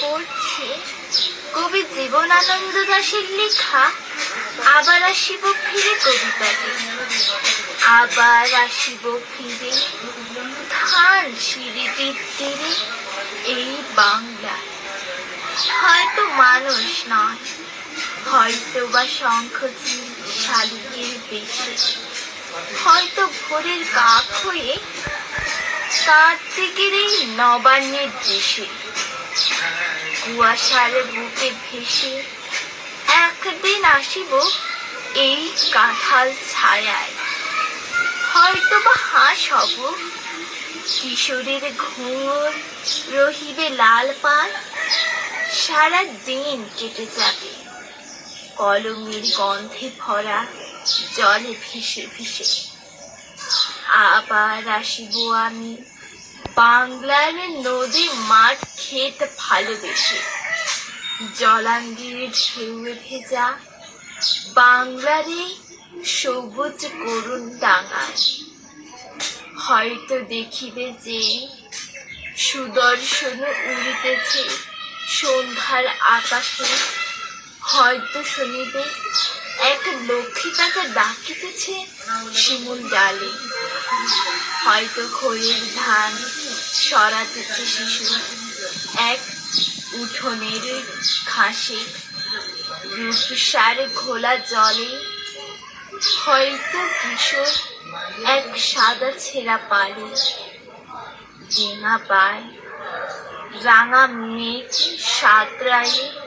পড়ছে কবি জীবনানন্দ দাশের লেখা, আবার আসিব ফিরে কবিতাতে। আবার আসিব ফিরে ধান সিঁড়িটির এই বাংলা হয়তো মানুষ নয় হয়তো বা শঙ্খচিল শালিকের বেশে। হয়তো ভোরের কাক হয়ে কার্তিকের এই নবান্নের দেশে। কুয়াশার বুকে ভেসে একদিন আসিব এই কাঁঠাল ছায়ায়। হয়তো বা হাঁস হব। কিশোরের ঘুঙুর রহিবে লাল পাল। সারা দিন কেটে যাবে। কলমের গন্ধে ভরা জলে ভেসে ভেসে। আবার আসিব আমি বাংলার নদী, মাঠ, ক্ষেত ভালোবেসে। জলাঙ্গির ঢেউয়ে ভেজা, বাংলারে সবুজ করুণ ডাঙায় হয়তো দেখিবে যে সুদর্শন উড়িতেছে সন্ধ্যার আকাশে, হয়তো শুনিবে এক লক্ষ্মী তাকে ডাকিতেছে শিমুল ডালে। হয়তো খৈয়ের ধান সরাতেছে শিশু, এক উঠোনের ঘাসে, রূপসার ঘোলা জলে। হয়তো কিশোর এক সাদা ছেঁড়া পালে, ডিঙা পায়, রাঙা মেঘ সাঁতরায়ে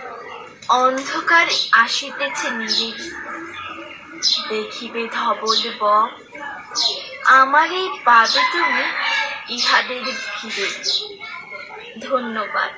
অন্ধকার আসিতেছে নিরে দেখিবে ধবল বক আমারই পাবে তুমি ইহাদের ভিড়ে। ধন্যবাদ।